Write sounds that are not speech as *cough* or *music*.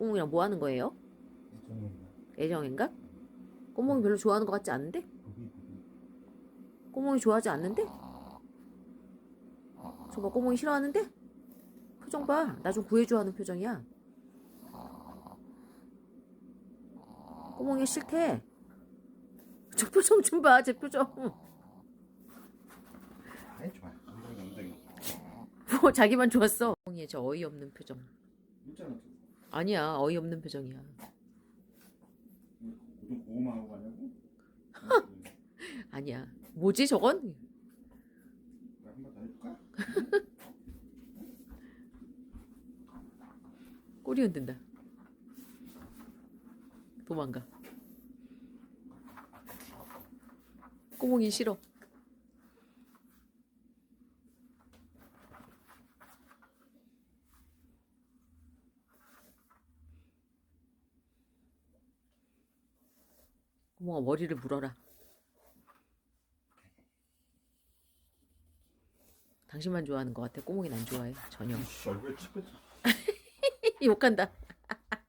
꼬몽이랑 뭐 하는 거예요? 애정인가? 꼬몽이 별로 좋아하는 것 같지 않은데? 꼬몽이 좋아하지 않는데? 저봐 꼬몽이 싫어하는데? 표정 봐. 나 좀 구해줘 하는 표정이야. 꼬몽이 싫대. 저 표정 좀 봐. 제 표정. 좋아. 엉덩이. 뭐 자기만 좋았어. 꼬몽이의 저 어이없는 표정. 아니야. 어이없는 표정이야. 고등 고구마 하고 가냐고? *laughs* 아니야. 뭐지 저건? 한번 더 해줄까? *laughs* 꼬리 흔든다. 도망가. 꼬몽이 싫어. 꼬몽아 머리를 물어라. 당신만 좋아하는 것 같아. 꼬몽이는 안 좋아해. 전혀. *laughs* 욕한다.